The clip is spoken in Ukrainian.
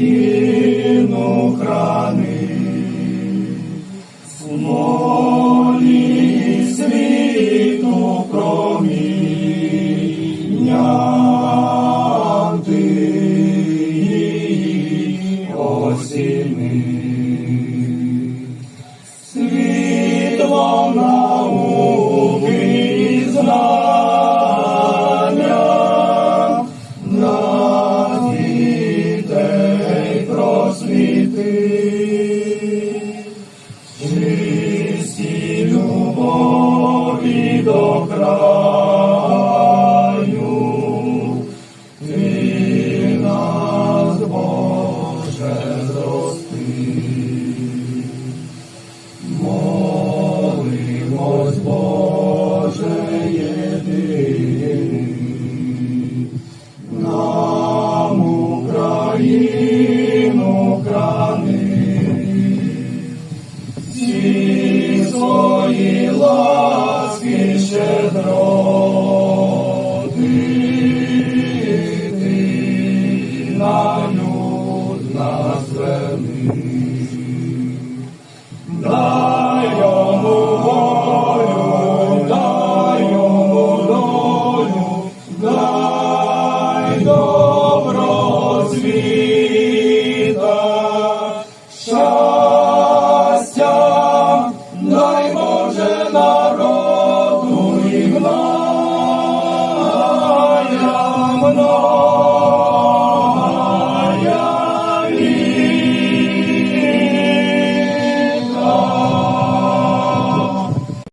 you. ти, чисті любові до краю, ти нас, Боже, зрости. Молимось, Боже, єдиний, нам Україні, ласки на люд нас верни. Дай йому волю, дай йому долю, дай добро світа, щастя, дай Боже нам.